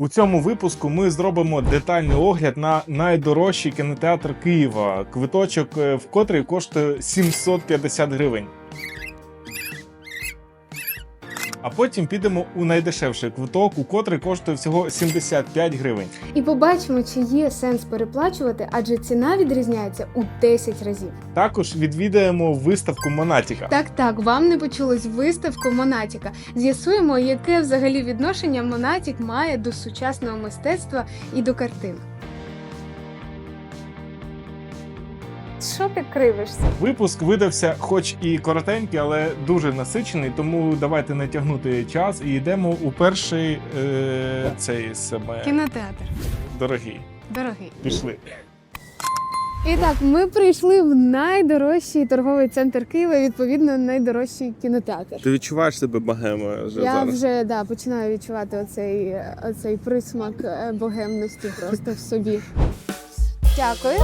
У цьому випуску ми зробимо детальний огляд на найдорожчий кінотеатр Києва, квиточок е, в котрий коштує 750 гривень. А потім підемо у найдешевший квиток, у котрий коштує всього 75 гривень. І побачимо, чи є сенс переплачувати, адже ціна відрізняється у 10 разів. Також відвідаємо виставку Монатіка. Так, так, вам не почулось виставку Монатіка. З'ясуємо, яке взагалі відношення Монатік має до сучасного мистецтва і до картин. Що ти кривишся? Випуск видався, хоч і коротенький, але дуже насичений. Тому давайте не тягнути час і йдемо у перший е, цей саме Кінотеатр. дорогий. Дорогий. Пішли. І так, ми прийшли в найдорожчий торговий центр Києва, відповідно, найдорожчий кінотеатр. Ти відчуваєш себе богемою вже Я зараз? вже да, починаю відчувати оцей, оцей присмак е, богемності просто в собі. Дякую.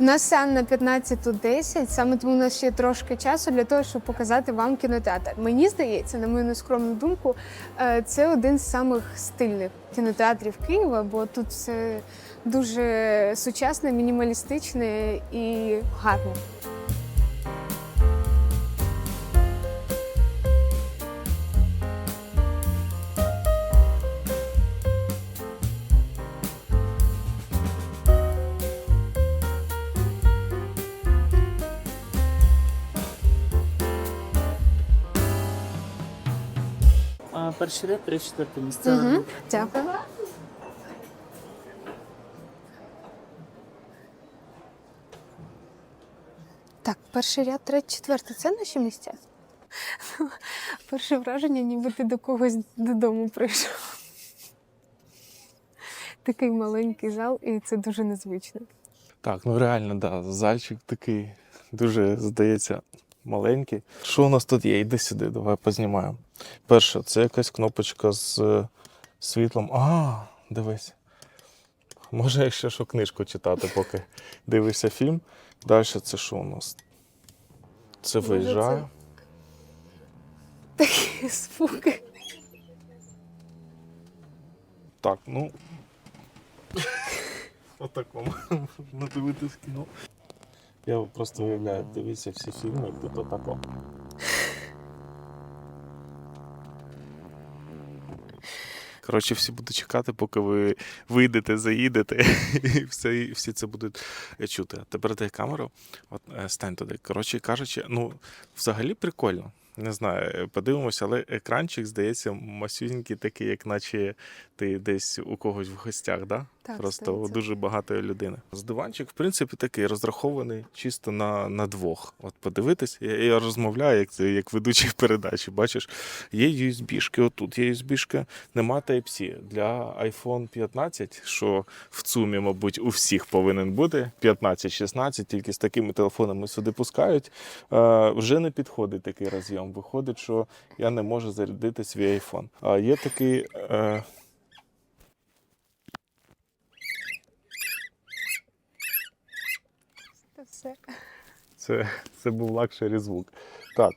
У нас сеан на 15.10, саме тому у нас ще трошки часу для того, щоб показати вам кінотеатр. Мені здається, на мою нескромну думку, е, це один з самих стильних кінотеатрів Києва, бо тут все дуже сучасне, мінімалістичне і гарне. Перший ряд, 34 місце. Угу. Дякую. Так, перший ряд, третій, четвертий це наші місця. Перше враження, ніби ти до когось додому прийшов. Такий маленький зал, і це дуже незвично. Так, ну реально, да, зальчик такий дуже, здається, маленький. Що у нас тут є? Іди сюди, давай познімаємо. Перше, це якась кнопочка з е, світлом. А, дивись. Може, якщо що книжку читати, поки дивишся фільм. Далі це що у нас? Це виїжджає. Такі звуки. Так, ну. Отакому. Можна дивитись кіно. Я просто уявляю, дивіться всі фільми, як тут отако. Коротше, всі будуть чекати, поки ви вийдете, заїдете, і все, всі це будуть е, чути. Тепер дай камеру, от е, стань туди. Коротше кажучи, ну, взагалі прикольно. Не знаю, е, подивимося, але екранчик здається масюнький, такий, як наче ти десь у когось в гостях, да? Так, Просто 100%. дуже багатої людини. З диванчик, в принципі, такий розрахований чисто на, на двох. От подивитись, я, я розмовляю, як, як ведучий передачі. Бачиш, є USB-шки, отут є USB-шка, нема Type-C. Для iPhone 15, що в ЦУМі, мабуть, у всіх повинен бути 15-16, тільки з такими телефонами сюди пускають. Е, вже не підходить такий роз'єм. Виходить, що я не можу зарядити свій iPhone. А є такий. Е, Це все. Це, це був лакшері звук. Так,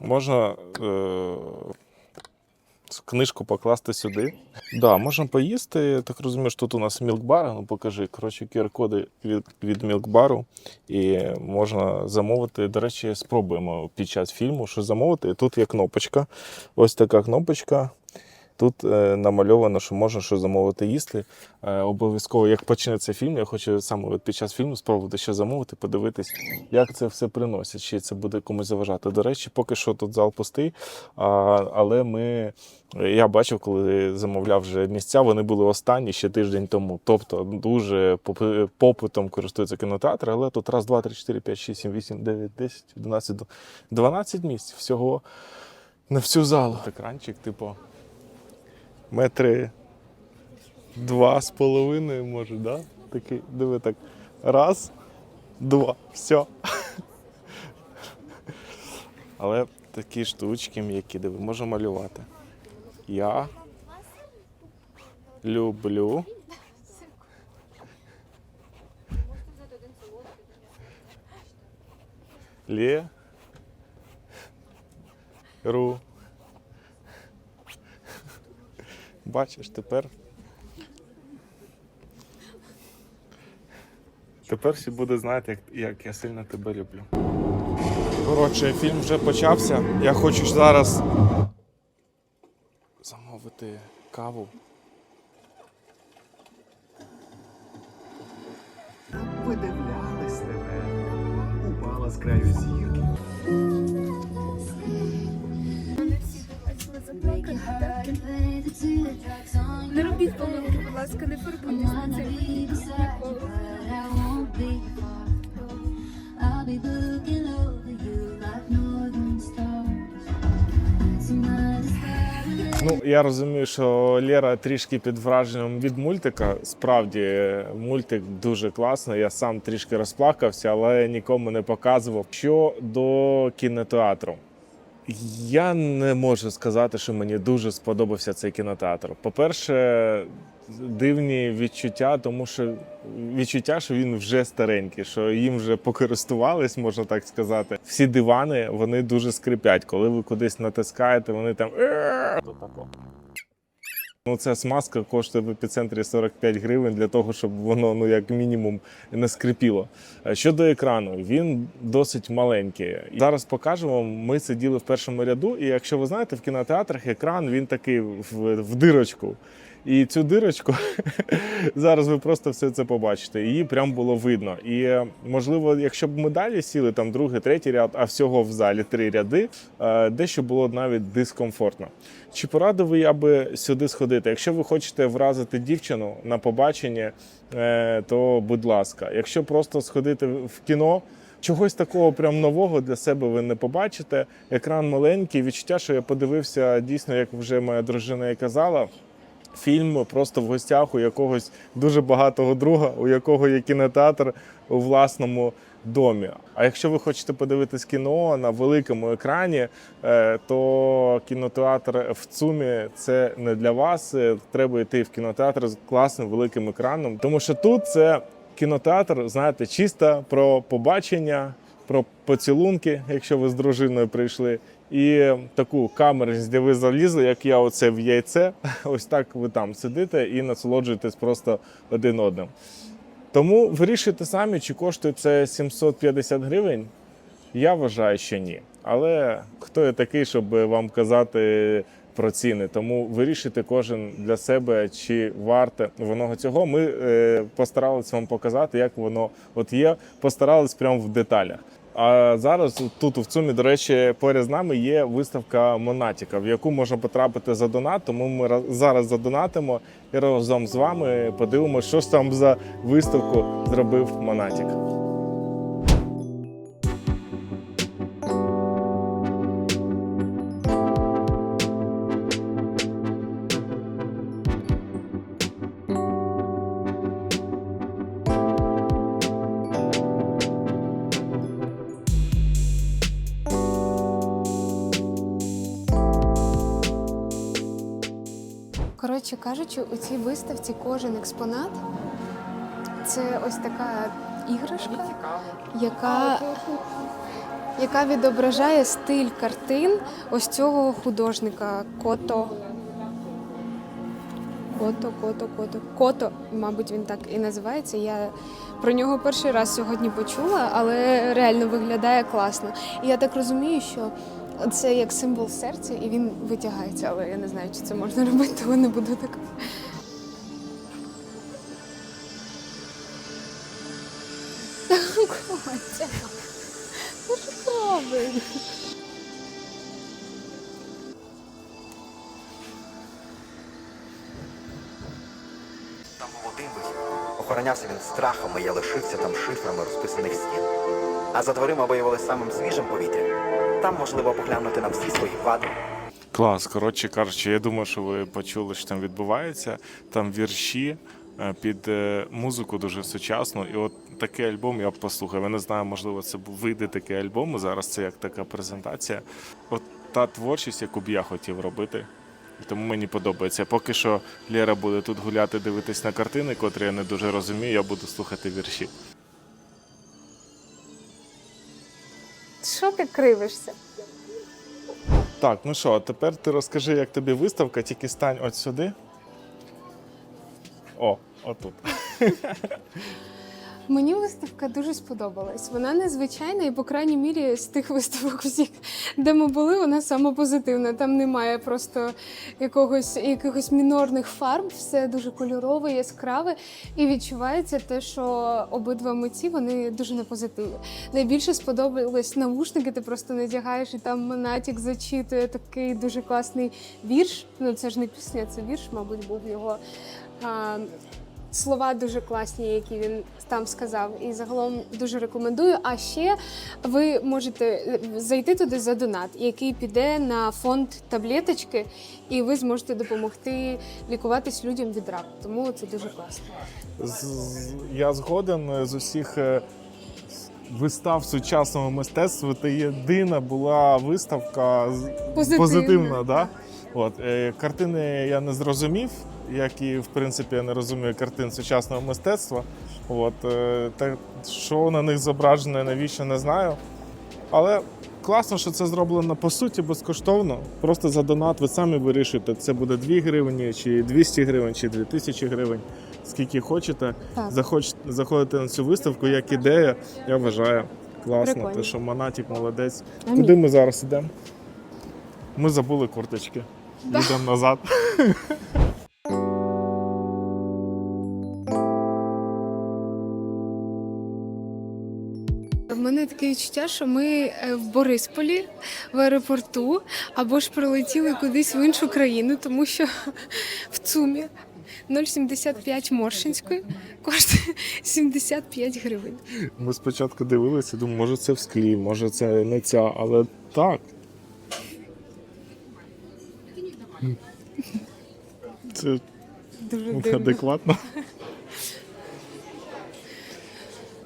можна е, книжку покласти сюди. Да, можна поїсти. Так розумію, що тут у нас мілкбар. Ну покажи. Коротше, QR-коди від, від мілкбару. І можна замовити. До речі, спробуємо під час фільму, що замовити. Тут є кнопочка. Ось така кнопочка. Тут е, намальовано, що можна що замовити їсти. Е, обов'язково, як почнеться фільм, я хочу саме під час фільму спробувати що замовити, подивитись, як це все приносить, чи це буде комусь заважати. До речі, поки що тут зал пустий. А, але ми, я бачив, коли замовляв вже місця, вони були останні ще тиждень тому. Тобто дуже попитом користується кінотеатр, але тут раз, два, три, чотири, п'ять, шість, сім, вісім, дев'ять, десять, одинадцять, 12 місць всього на всю залу. Екранчик, типу, метри два з половиною, може, да? Такий, диви так. Раз, два, все. Але такі штучки м'які, диви, можу малювати. Я люблю. Лє. Ру. Бачиш, тепер. Тепер всі буде знати, як, як я сильно тебе люблю. Коротше, фільм вже почався. Я хочу зараз замовити каву. видивлялись тебе, упала з краю зірки. Не робіть помилки, будь ласка, не фарбуйтесь на це. Ніколи. Ну, я розумію, що Лера трішки під враженням від мультика. Справді, мультик дуже класний. Я сам трішки розплакався, але нікому не показував. Що до кінотеатру. Я не можу сказати, що мені дуже сподобався цей кінотеатр. По-перше, дивні відчуття, тому що відчуття, що він вже старенький, що їм вже покористувались, можна так сказати. Всі дивани вони дуже скрипять. Коли ви кудись натискаєте, вони там. Ну, ця смазка коштує в епіцентрі 45 гривень для того, щоб воно ну як мінімум не скрипіло. Е, Щодо екрану, він досить маленький. Зараз покажемо. Ми сиділи в першому ряду, і якщо ви знаєте, в кінотеатрах екран він такий в, в дирочку. І цю дирочку зараз ви просто все це побачите. Її прям було видно. І можливо, якщо б ми далі сіли там другий, третій ряд, а всього в залі три ряди, е, дещо було навіть дискомфортно. Чи порадив я би сюди сходити? Якщо ви хочете вразити дівчину на побачення, е, то будь ласка. Якщо просто сходити в кіно. Чогось такого прям нового для себе ви не побачите. Екран маленький, відчуття, що я подивився дійсно, як вже моя дружина і казала. Фільм просто в гостях у якогось дуже багатого друга, у якого є кінотеатр у власному домі. А якщо ви хочете подивитись кіно на великому екрані, е, то кінотеатр в ЦУМі це не для вас. Е, Треба йти в кінотеатр з класним великим екраном, тому що тут це кінотеатр, знаєте, чисто про побачення, про поцілунки, якщо ви з дружиною прийшли, і таку камерність, де ви залізли, як я оце в яйце. Ось так ви там сидите і насолоджуєтесь просто один одним. Тому вирішуйте самі, чи коштує це 750 гривень. Я вважаю, що ні. Але хто я такий, щоб вам казати про ціни? Тому вирішуйте кожен для себе, чи варте воно цього. Ми е, постаралися вам показати, як воно от є. Постарались прямо в деталях. А зараз тут в ЦУМі, до речі, поряд з нами є виставка Монатіка, в яку можна потрапити за донат. Тому ми раз- зараз задонатимо і разом з вами подивимося, що ж там за виставку зробив Монатік. Коротше кажучи, у цій виставці кожен експонат це ось така іграшка, яка, яка відображає стиль картин ось цього художника Кото. Кото, кото, кото. Кото, мабуть, він так і називається. Я про нього перший раз сьогодні почула, але реально виглядає класно. І я так розумію, що це як символ серця, і він витягається, але я не знаю, чи це можна робити, тому не буду так. Котя, ну що робить? Там вихід. Охоронявся він страхом, і я лишився там шифрами розписаних стін. А за дверима виявилось самим свіжим повітрям. Там можливо поглянути на всі свої вади. Клас, коротше кажучи, я думаю, що ви почули, що там відбувається. Там вірші е, під е, музику дуже сучасну. І от такий альбом я б послухав. Я не знаю, можливо, це вийде такий альбом. Зараз це як така презентація. От та творчість, яку б я хотів робити. Тому мені подобається. Поки що Лера буде тут гуляти, дивитись на картини, котрі я не дуже розумію, я буду слухати вірші. Що ти кривишся? Так, ну що, тепер ти розкажи, як тобі виставка, тільки стань от сюди. О, отут. Мені виставка дуже сподобалась. Вона незвичайна і, по крайній мірі, з тих виставок всіх, де ми були, вона саме позитивна. Там немає просто якогось якихось мінорних фарб, все дуже кольорове, яскраве, і відчувається те, що обидва митці вони дуже на позитиві. Найбільше сподобались навушники, ти просто надягаєш, і там Монатік зачитує такий дуже класний вірш. Ну це ж не пісня, це вірш, мабуть, був його. А, Слова дуже класні, які він там сказав, і загалом дуже рекомендую. А ще ви можете е, зайти туди за донат, який піде на фонд таблеточки, і ви зможете допомогти лікуватись людям від раку. Тому це дуже класно. Я згоден з усіх е, вистав сучасного мистецтва. Це єдина була виставка Позитивна. позитивна. Да? От, е, картини я не зрозумів, як і в принципі я не розумію картин сучасного мистецтва. От, е, те, що на них зображено, навіщо не знаю. Але класно, що це зроблено по суті безкоштовно. Просто за донат ви самі вирішуєте, це буде 2 гривні, чи 200 гривень, чи 2000 гривень, скільки хочете. Захоч, заходите на цю виставку як ідея, я вважаю. Класно, Прикольно. те, що Монатік молодець. Амінь. Куди ми зараз йдемо? Ми забули курточки. Їдемо назад. мене таке відчуття, що ми е, в Борисполі в аеропорту або ж прилетіли кудись в іншу країну, тому що в ЦУМі 0,75 Моршинської коштує 75 гривень. Ми спочатку дивилися, думаю, може це в склі, може це не ця, але так. Це Дуже дивно. адекватно.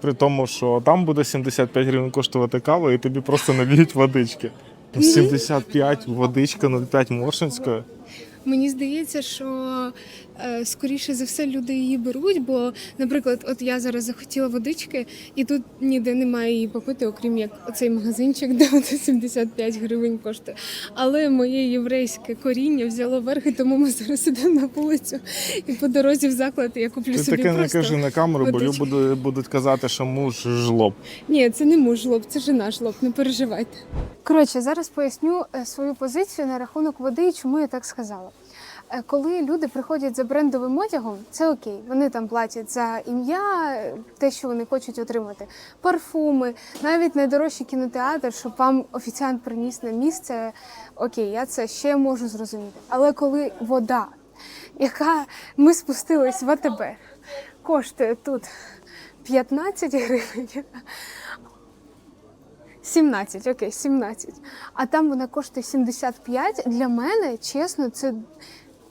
При тому, що там буде 75 гривень коштувати кава, і тобі просто наб'ють водички. 75 водичка 0,5 Моршинської. Мені здається, що е, скоріше за все люди її беруть, бо, наприклад, от я зараз захотіла водички, і тут ніде немає її попити, окрім як оцей магазинчик, де вона 75 гривень коштує. Але моє єврейське коріння взяло верх, і тому ми зараз ідемо на вулицю. І по дорозі в заклад я куплю Ти собі таке не кажи на камеру, бо водички. люди будуть казати, що муж жлоб. Ні, це не муж жлоб, це жена жлоб, не переживайте. Коротше, зараз поясню е, свою позицію на рахунок води і чому я так сказала. Е, Коли люди приходять за брендовим одягом, це окей. Вони там платять за ім'я, те, що вони хочуть отримати, парфуми, навіть найдорожчий кінотеатр, щоб вам офіціант приніс на місце. Окей, я це ще можу зрозуміти. Але коли вода, яка ми спустились в АТБ, коштує тут 15 гривень, 17, окей, 17. А там вона коштує 75. Для мене, чесно, це.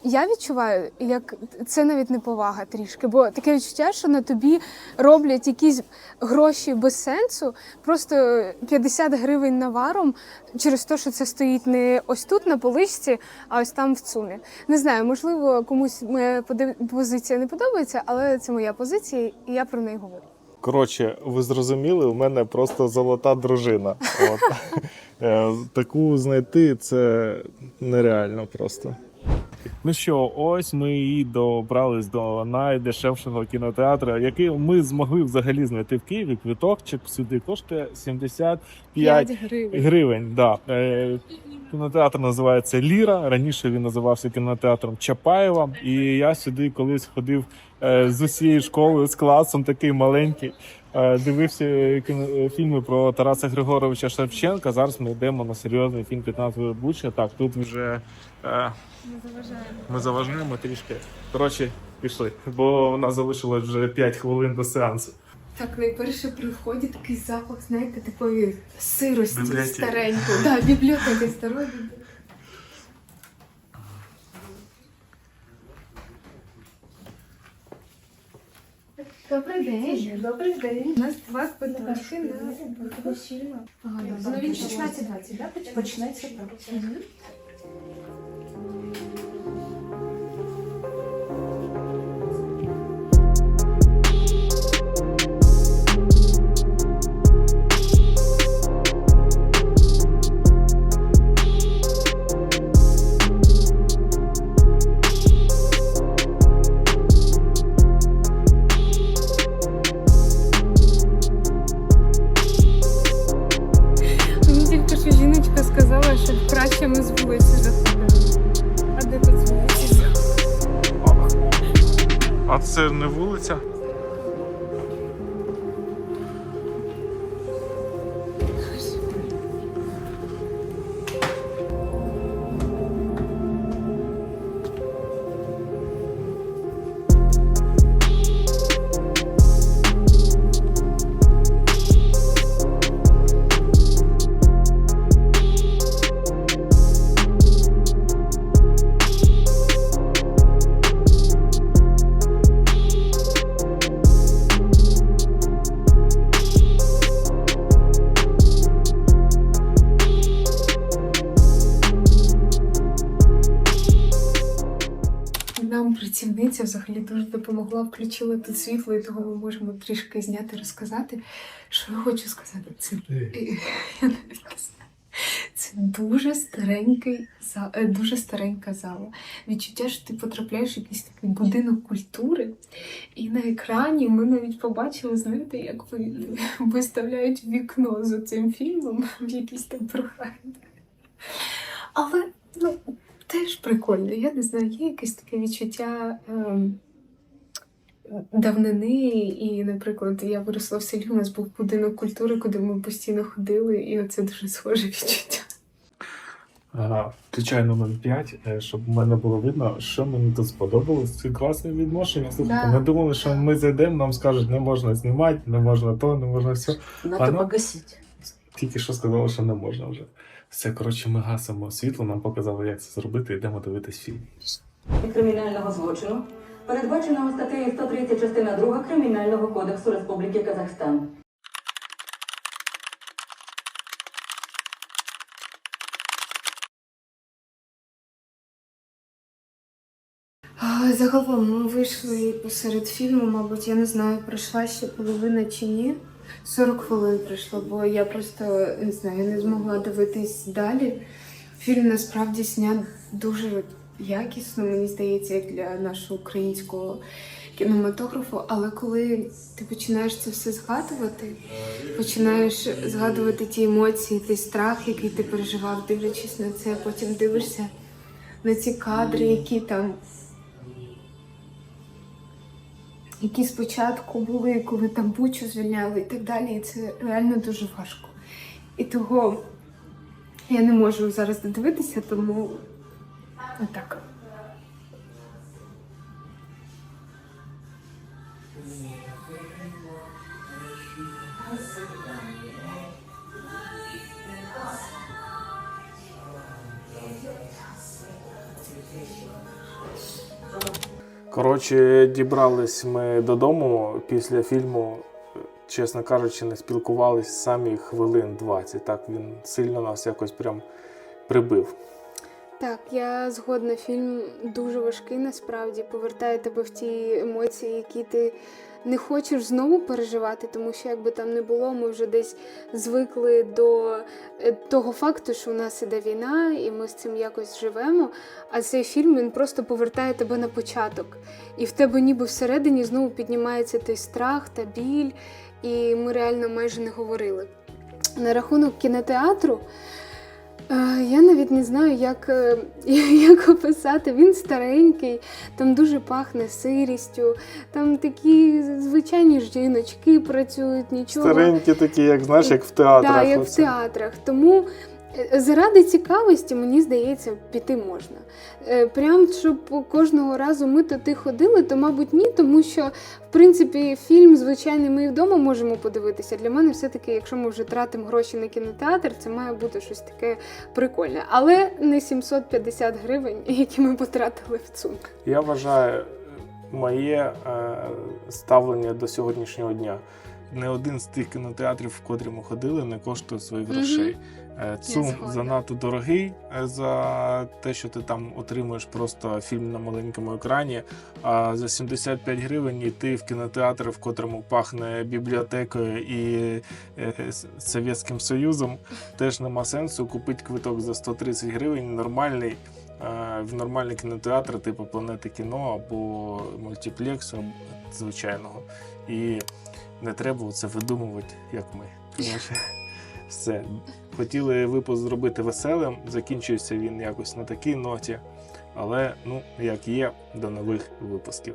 Я відчуваю, як це навіть не повага трішки, бо таке відчуття, що на тобі роблять якісь гроші без сенсу, просто 50 гривень наваром через те, що це стоїть не ось тут на поличці, а ось там в цумі. Не знаю, можливо, комусь моя позиція не подобається, але це моя позиція, і я про неї говорю. Коротше, ви зрозуміли, у мене просто золота дружина. От. Е, Таку знайти це нереально просто. Ну що, ось ми і добрались до найдешевшого кінотеатру, який ми змогли взагалі знайти в Києві. Квиточок сюди коштує 75 5 гривень. гривень. Да. Е, Кінотеатр називається Ліра. Раніше він називався кінотеатром Чапаєва. І я сюди колись ходив е, з усією школою, з класом, такий маленький. Е, Дивився фільми про Тараса Григоровича Шевченка. Зараз ми йдемо на серйозний фільм під назвою Буча. Так, тут вже е, ми заважаємо трішки. Коротше, пішли, бо в нас залишилось вже 5 хвилин до сеансу. Так, найперше при вході такий запах, знаєте, такої сирості Бібліотеки. старенької. Да, бібліотеки старої. бібліотеки. Добрий день. Добрий день. У нас два квиточки на Ну, 16-20, да? Почнеться так. щоб краще ми з вулиці заходили. А де тут з вулиці? А це не вулиця? Працівниця взагалі дуже допомогла, включила тут світло, і того ми можемо трішки зняти, розказати. Що я хочу сказати? Це, я навіть не знаю. Це дуже старенький за- е, дуже старенька зала. Відчуття, що ти потрапляєш в якийсь такий будинок культури, і на екрані ми навіть побачили, знаєте, як виставляють вікно з цим фільмом в якійсь там програмі. Але прикольно. Я не знаю, є якесь таке відчуття ем, давнини. І, наприклад, я виросла в селі, у нас був будинок культури, куди ми постійно ходили, і оце дуже схоже відчуття. Включай номер 5, щоб в мене було видно, що мені тут сподобалось. Це класне відношення. Слухайте, Да. ми думали, що ми зайдемо, нам скажуть, не можна знімати, не можна то, не можна все. Надо Ано? погасить. Тільки що сказали, що не можна вже. Все, коротше, ми гасимо світло, нам показали, як це зробити, йдемо дивитись фільм. кримінального злочину, передбаченого статтею 130 частина 2 Кримінального кодексу Республіки Казахстан. Загалом ми вийшли посеред фільму, мабуть, я не знаю, пройшла ще половина чи ні. 40 хвилин пройшло, бо я просто не знаю, не змогла дивитись далі. Фільм насправді знят дуже якісно, мені здається, як для нашого українського кінематографу. Але коли ти починаєш це все згадувати, починаєш згадувати ті емоції, той страх, який ти переживав, дивлячись на це, потім дивишся на ці кадри, які там які спочатку були, коли там бучу звільняли і так далі. І це реально дуже важко. І того я не можу зараз додивитися, тому отак. Коротше, дібрались ми додому після фільму, чесно кажучи, не спілкувались самі хвилин 20. Так він сильно нас якось прям прибив. Так, я згодна. Фільм дуже важкий насправді повертає тебе в ті емоції, які ти не хочеш знову переживати, тому що якби там не було, ми вже десь звикли до е, того факту, що у нас іде війна, і ми з цим якось живемо. А цей фільм він просто повертає тебе на початок. І в тебе ніби всередині знову піднімається той страх та біль, і ми реально майже не говорили. На рахунок кінотеатру. Я навіть не знаю, як, е, як описати. Він старенький, там дуже пахне сирістю, там такі звичайні жіночки працюють, нічого. Старенькі такі, як знаєш, як в театрах. Так, як в театрах. Тому заради цікавості, мені здається, піти можна. Е, Прям щоб кожного разу ми туди ходили, то, мабуть, ні, тому що, в принципі, фільм звичайний ми і вдома можемо подивитися. Для мене все-таки, якщо ми вже тратимо гроші на кінотеатр, це має бути щось таке прикольне. Але не 750 гривень, які ми потратили в ЦУМ. Я вважаю, моє е, ставлення до сьогоднішнього дня. Не один з тих кінотеатрів, в котрі ми ходили, не коштує своїх грошей. Е, Цум занадто дорогий е, за те, що ти там отримуєш просто фільм на маленькому екрані. А за 75 гривень йти в кінотеатр, в котрому пахне бібліотекою і е, Совєтським Союзом, теж нема сенсу. Купити квиток за 130 гривень нормальний. В нормальний кінотеатр, типу планети кіно або мультиплексу звичайного. І не треба це видумувати, як ми. Коротше, все. Хотіли випуск зробити веселим, закінчується він якось на такій ноті. Але ну, як є, до нових випусків.